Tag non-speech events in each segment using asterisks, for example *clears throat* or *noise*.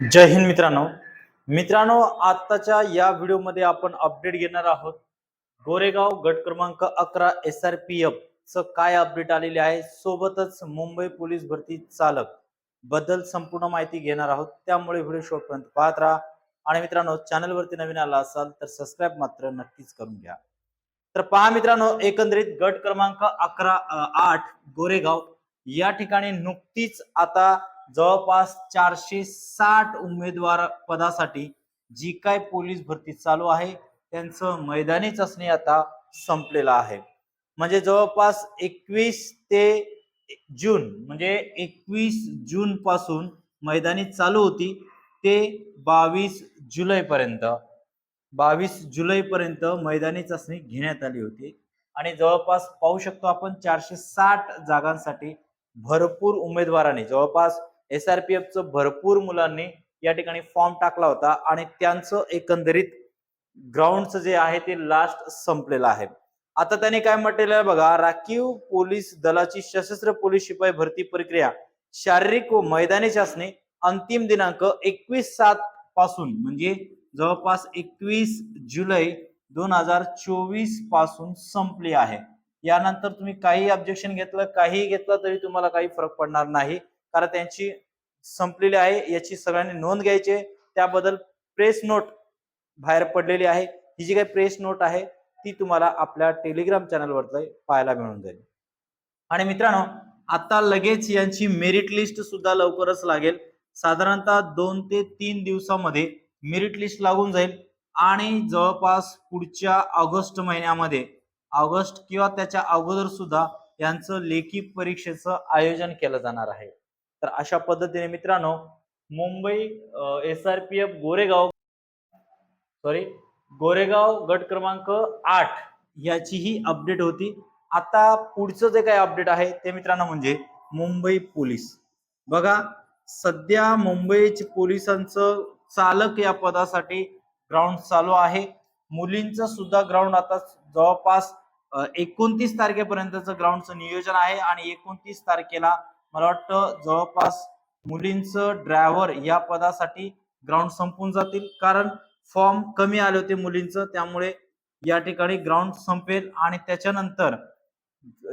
जय हिंद मित्रांनो. मित्रांनो आताच्या या व्हिडिओमध्ये आपण अपडेट घेणार आहोत. गोरेगाव गट क्रमांक अकरा एस आर पी एफ च काय अपडेट आलेले आहे? सोबतच मुंबई पोलीस भरती चालकबद्दल संपूर्ण माहिती घेणार आहोत. त्यामुळे व्हिडिओ शेवटपर्यंत पाहत राहा. आणि मित्रांनो चॅनलवरती नवीन आला असाल तर सबस्क्राईब मात्र नक्कीच करून घ्या. तर पहा मित्रांनो एकंदरीत गट क्रमांक अकरा आठ गोरेगाव या ठिकाणी नुकतीच आता जवळपास चारशे साठ उमेदवार पदासाठी जी काय पोलीस भरती चालू आहे त्यांचं मैदानी चाचणी आता संपलेलं आहे. म्हणजे जवळपास एकवीस ते जून म्हणजे एकवीस जून पासून मैदानी चालू होती ते बावीस जुलै पर्यंत बावीस जुलै पर्यंत मैदानी चाचणी घेण्यात आली होती. आणि जवळपास पाहू शकतो आपण चारशे साठ जागांसाठी भरपूर उमेदवारांनी जवळपास एस आर पी एफचं भरपूर मुलांनी या ठिकाणी फॉर्म टाकला होता आणि त्यांचं एकंदरीत ग्राउंडचं जे आहे ते लास्ट संपलेलं आहे. आता त्यांनी काय म्हटलेलं आहे बघा राखीव पोलीस दलाची सशस्त्र पोलीस शिपाई भरती प्रक्रिया शारीरिक व मैदानी चाचणी अंतिम दिनांक एकवीस सात पासून म्हणजे जवळपास एकवीस जुलै दोन हजार चोवीसपासून संपली आहे. यानंतर तुम्ही काही ऑब्जेक्शन घेतलं काही घेतलं तरी तुम्हाला काही फरक पडणार नाही. कारण त्यांची संपलेली आहे. याची सगळ्यांनी नोंद घ्यायची आहे. त्याबद्दल प्रेस नोट बाहेर पडलेली आहे. ही जी काही प्रेस नोट आहे ती तुम्हाला आपल्या टेलिग्राम चॅनलवर पाहायला मिळून जाईल. आणि मित्रांनो आता लगेच यांची मेरिट लिस्ट सुद्धा लवकरच लागेल. साधारणतः दोन ते तीन दिवसामध्ये मेरिट लिस्ट लागून जाईल. आणि जवळपास पुढच्या ऑगस्ट महिन्यामध्ये ऑगस्ट किंवा त्याच्या अगोदर सुद्धा यांचं लेखी परीक्षेचं आयोजन केलं जाणार आहे. तर अशा पद्धतीने मित्रांनो Mumbai S R P F Goregaon sorry Goregaon गट क्रमांक आठ याची ही अपडेट होती. आता पुढचं जे काही अपडेट आहे ते मित्रांनो म्हणजे मुंबई पोलीस. बघा सध्या मुंबईच्या पोलिसांचं चालक या पदासाठी ग्राउंड चालू आहे. मुलींचं सुद्धा ग्राउंड आता जवळपास एकोणतीस तारखेपर्यंतचं ग्राउंडचं नियोजन आहे आणि एकोणतीस तारखेला मला वाटतं जवळपास मुलींचं ड्रायव्हर या पदासाठी ग्राउंड संपून जातील. कारण फॉर्म कमी आले होते मुलींचं त्यामुळे या ठिकाणी ग्राउंड संपेल आणि त्याच्यानंतर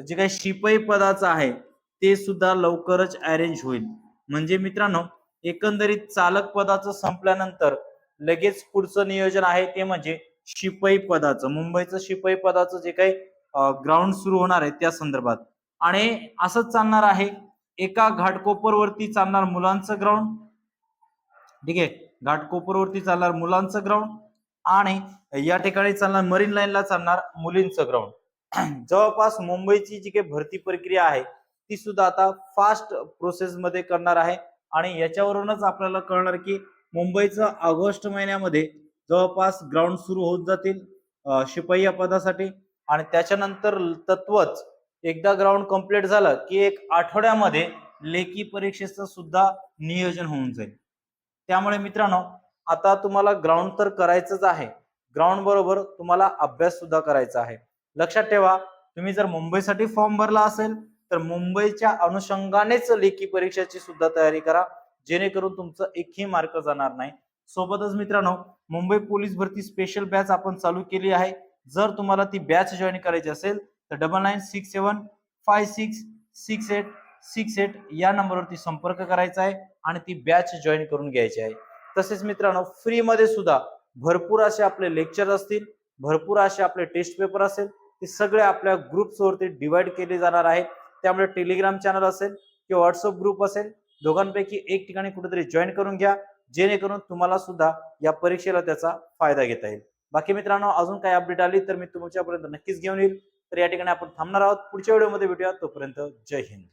जे काही शिपाई पदाचं आहे ते सुद्धा लवकरच अरेंज होईल. म्हणजे मित्रांनो एकंदरीत चालक पदाचं संपल्यानंतर लगेच पुढचं नियोजन आहे ते म्हणजे शिपाई पदाचं मुंबईचं शिपाई पदाचं जे काही ग्राउंड सुरू होणार आहे त्या संदर्भात. आणि असंच चालणार आहे एका घाटकोपरवरती चालणार मुलांचं ग्राउंड ठीक आहे? घाटकोपरवरती चालणार मुलांचं ग्राउंड आणि या ठिकाणी चालणार मरीन लाईनला चालणार मुलींचं ग्राउंड *clears throat* जवळपास मुंबईची जी काही भरती प्रक्रिया आहे ती सुद्धा आता फास्ट प्रोसेसमध्ये करणार आहे. आणि याच्यावरूनच आपल्याला कळणार की मुंबईचं ऑगस्ट महिन्यामध्ये जवळपास ग्राउंड सुरू होत जातील शिपाई या पदासाठी. आणि त्याच्यानंतर तत्वच एकदा ग्राउंड कंप्लीट झालं की एक आठवड्यामध्ये लेखी परीक्षेचं सुद्धा नियोजन होऊन जाईल. त्यामुळे मित्रांनो आता तुम्हाला ग्राउंड तर करायचंच आहे. ग्राउंड बरोबर तुम्हाला अभ्यास सुद्धा करायचा आहे. लक्षात ठेवा तुम्ही जर मुंबईसाठी फॉर्म भरला असेल तर मुंबईच्या अनुषंगानेच लेखी परीक्षेची सुद्धा तयारी करा. जेणेकरून तुमचं एकही मार्क जाणार नाही. सोबतच मित्रांनो मुंबई पोलीस भरती स्पेशल बॅच आपण चालू केली आहे. जर तुम्हाला ती बॅच जॉईन करायची असेल तर double nine six seven five six six eight six eight या नंबरवरती संपर्क करायचा आहे आणि ती बॅच जॉईन करून घ्यायची आहे. तसेच मित्रांनो फ्रीमध्ये सुद्धा भरपूर असे आपले लेक्चर असतील भरपूर असे आपले टेस्ट पेपर असेल ते सगळे आपल्या ग्रुप्सवरती डिवाइड केले जाणार आहेत त्यामुळे टेलिग्राम चॅनल असेल किंवा व्हॉट्सअप ग्रुप असेल दोघांपैकी एक ठिकाणी कुठेतरी जॉईन करून घ्या जेणेकरून तुम्हाला सुद्धा या परीक्षेला त्याचा फायदा घेता येईल. बाकी मित्रांनो अजून काही अपडेट आली तर मी तुमच्यापर्यंत नक्कीच घेऊन येईल. तर या ठिकाणी आपण थांबणार आहोत. पुढच्या व्हिडिओमध्ये भेटूया. तोपर्यंत जय हिंद.